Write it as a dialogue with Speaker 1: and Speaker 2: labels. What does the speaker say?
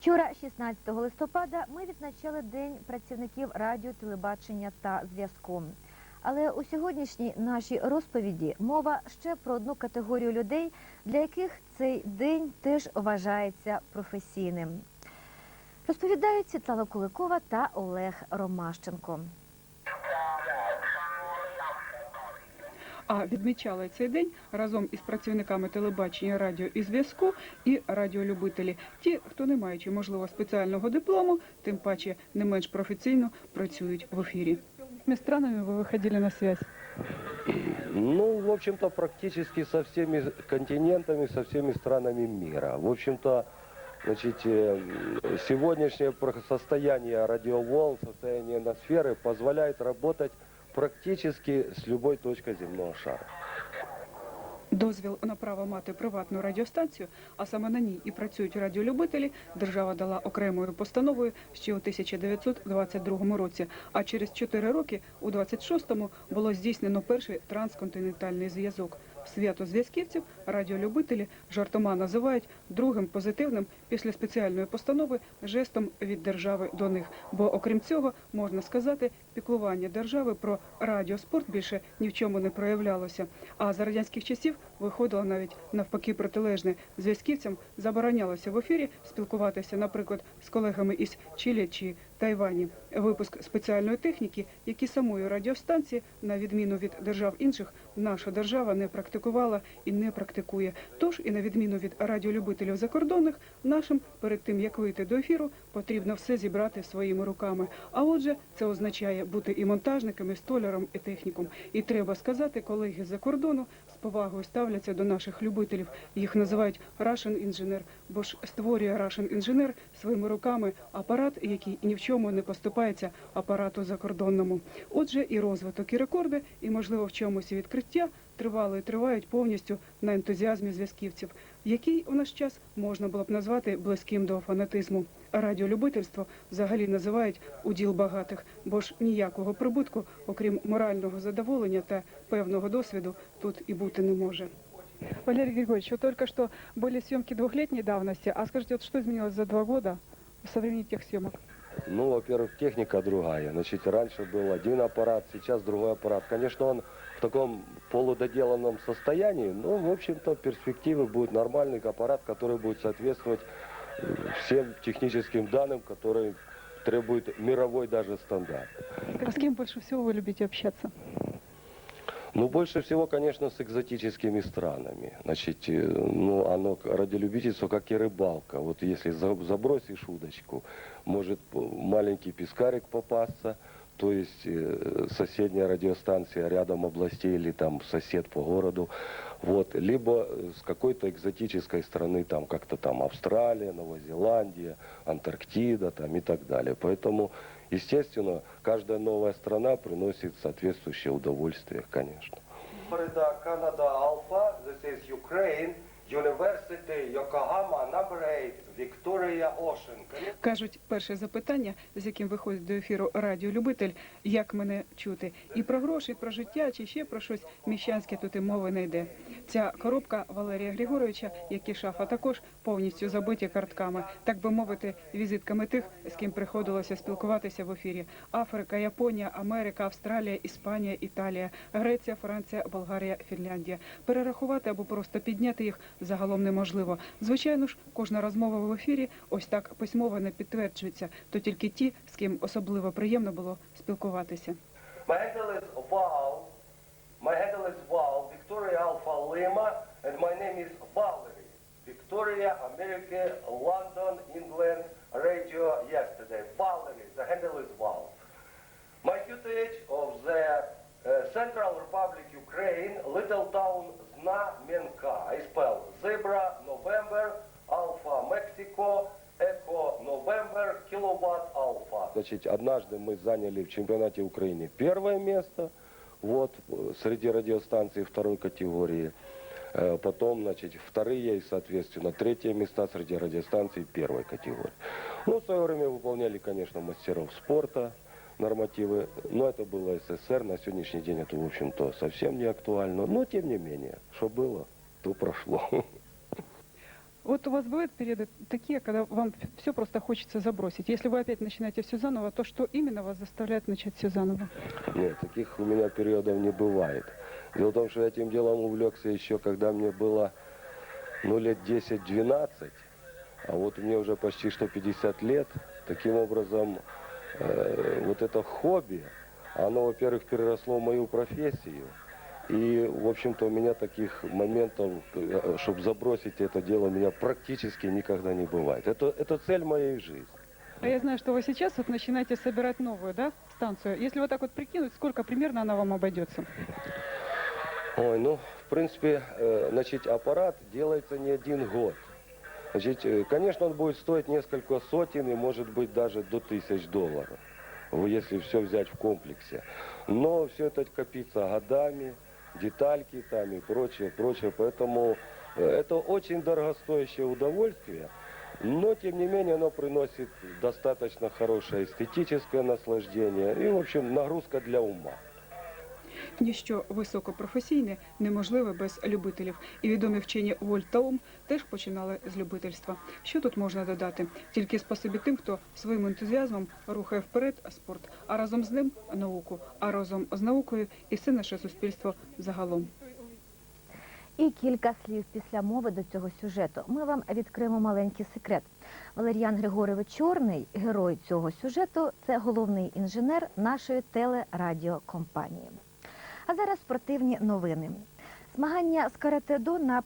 Speaker 1: Вчора, 16 листопада, ми відзначали День працівників радіо, телебачення та зв'язку. Але у сьогоднішній нашій розповіді мова ще про одну категорію людей, для яких цей день теж вважається професійним. Розповідають Світлана Куликова та Олег Ромащенко.
Speaker 2: А відмічали цей день разом із працівниками телебачення, радіо і зв'язку і радіолюбителі. Ті, хто не маючи можливо спеціального диплому, тим паче не менш професійно працюють в ефірі. З странами ви виходили на связь.
Speaker 3: Ну, в общем-то, практически со всеми континентами, со всеми странами мира. В общем-то, значит, э, сегодняшнее состояние радиоволн, состояние ноосферы позволяет работать практически с любой точки земного шара.
Speaker 2: Дозвіл на право мати приватну радіостанцію, а саме на ній і працюють радіолюбителі, держава дала окремою постановою ще у 1922 році. А через 4 роки, у 26-му, було здійснено перший трансконтинентальний зв'язок. Свято зв'язківців радіолюбителі жартома називають другим позитивним після спеціальної постанови жестом від держави до них. Бо окрім цього, можна сказати, піклування держави про радіоспорт більше ні в чому не проявлялося. А за радянських часів виходило навіть навпаки протилежне. Зв'язківцям заборонялося в ефірі спілкуватися, наприклад, з колегами із Чилі чи Тайвані. Випуск спеціальної техніки, які самої радіостанції, на відміну від держав інших, наша держава не практикувала і не практикує. Тож і на відміну від радіолюбителів закордонних, нашим перед тим як вийти до ефіру, потрібно все зібрати своїми руками. А отже, це означає бути і монтажником, і столяром, і техніком. І треба сказати, колеги з-за кордону з повагою ставляться до наших любителів. Їх називають Russian інженер, бо ж створює Russian інженер своїми руками апарат, який ні в чому не поступається апарату закордонному. Отже, і розвиток, і рекорди, і можливо в чомусь відкриття тривали і тривають повністю на ентузіазмі зв'язківців, який у наш час можна було б назвати близьким до фанатизму. Радіолюбительство взагалі називають уділ багатих, бо ж ніякого прибутку, окрім морального задоволення та певного досвіду, тут і бути не може.
Speaker 4: Валерий Григорьевич, вот только что были съемки двухлетней давности, а скажите, вот что изменилось за два года в сравнении тех съемок?
Speaker 3: Ну, во-первых, техника другая. Значит, раньше был один аппарат, сейчас другой аппарат. Конечно, он в таком полудоделанном состоянии, но, в общем-то, в перспективе будет нормальный аппарат, который будет соответствовать э, всем техническим данным, которые требуют мировой даже стандарт.
Speaker 4: А с кем больше всего вы любите общаться?
Speaker 3: Ну, больше всего, конечно, с экзотическими странами. Значит, э, ну, оно к- радиолюбительство, как и рыбалка. Вот если за- забросишь удочку, может п- маленький пескарик попасться, то есть э, соседняя радиостанция рядом областей или там сосед по городу. Вот. Либо э, с какой-то экзотической страны, там как-то там Австралия, Новая Зеландия, Антарктида там и так далее. Поэтому, естественно, каждая новая страна приносит соответствующее удовольствие, конечно. Florida, Канада, Alpha. This is Ukraine. University, Yokohama, number 8, Victoria Ocean.
Speaker 2: Кажуть, перше запитання, з яким виходить до ефіру радіолюбитель, як мене чути, і про гроші, про життя, чи ще про щось міщанське тут і мови не йде. Ця коробка Валерія Григоровича, як і шафа, також повністю забиті картками, так би мовити, візитками тих, з ким приходилося спілкуватися в ефірі: Африка, Японія, Америка, Австралія, Іспанія, Італія, Греція, Франція, Болгарія, Фінляндія. Перерахувати або просто підняти їх загалом неможливо. Звичайно ж, кожна розмова в ефірі ось так письмово не підтверджується, то тільки ті, з ким особливо приємно було спілкуватися.
Speaker 3: Val. My handle is Val, Victoria Alpha Lima, and my name is Valerie. Victoria, America, London, England, radio yesterday. Valerie, the handle is Val. My footage of the uh, Central Republic Ukraine, little town Znamenka. I spell Zebra, November, Mexico, Echo, November, Kilowatt, Alpha. Значит, однажды мы заняли в чемпионате Украины первое место, вот, э, среди радиостанций второй категории. Э, Потом, значит, вторые и, соответственно, третье места среди радиостанций первой категории. Ну, в свое время выполняли, конечно, мастеров спорта, нормативы, но это было СССР, на сегодняшний день это, в общем-то, совсем не актуально, но, тем не менее, что было, то прошло.
Speaker 4: Вот у вас бывают периоды такие, когда вам все просто хочется забросить. Если вы опять начинаете все заново, то что именно вас заставляет начать все заново?
Speaker 3: Нет, таких у меня периодов не бывает. Дело в том, что я этим делом увлекся еще, когда мне было, ну, лет 10-12, а вот мне уже почти что 50 лет. Таким образом, э, вот это хобби, оно, во-первых, переросло в мою профессию. И, в общем-то, у меня таких моментов, чтобы забросить это дело, у меня практически никогда не бывает. Это, это цель моей жизни.
Speaker 4: А я знаю, что вы сейчас вот начинаете собирать новую, да, станцию. Если вот так вот прикинуть, сколько примерно она вам обойдется?
Speaker 3: Ой, ну, в принципе, э, значит, аппарат делается не один год. Значит, э, конечно, он будет стоить несколько сотен и, может быть, даже до тысяч долларов, если все взять в комплексе. Но все это копится годами, детальки там и прочее, прочее. Поэтому э, это очень дорогостоящее удовольствие. Но, тем не менее, оно приносит достаточно хорошее эстетическое наслаждение и, в общем, нагрузка для ума.
Speaker 2: Ніщо високопрофесійне неможливе без любителів. І відомі вчені Вольт Ом теж починали з любительства. Що тут можна додати? Тільки спасибі тим, хто своїм ентузіазмом рухає вперед спорт, а разом з ним науку, а разом з наукою і все наше суспільство загалом.
Speaker 1: І кілька слів після мови до цього сюжету. Ми вам відкриємо маленький секрет. Валеріан Григорович Чорний, герой цього сюжету, це головний інженер нашої телерадіокомпанії. А зараз спортивні новини. Змагання з каратедо на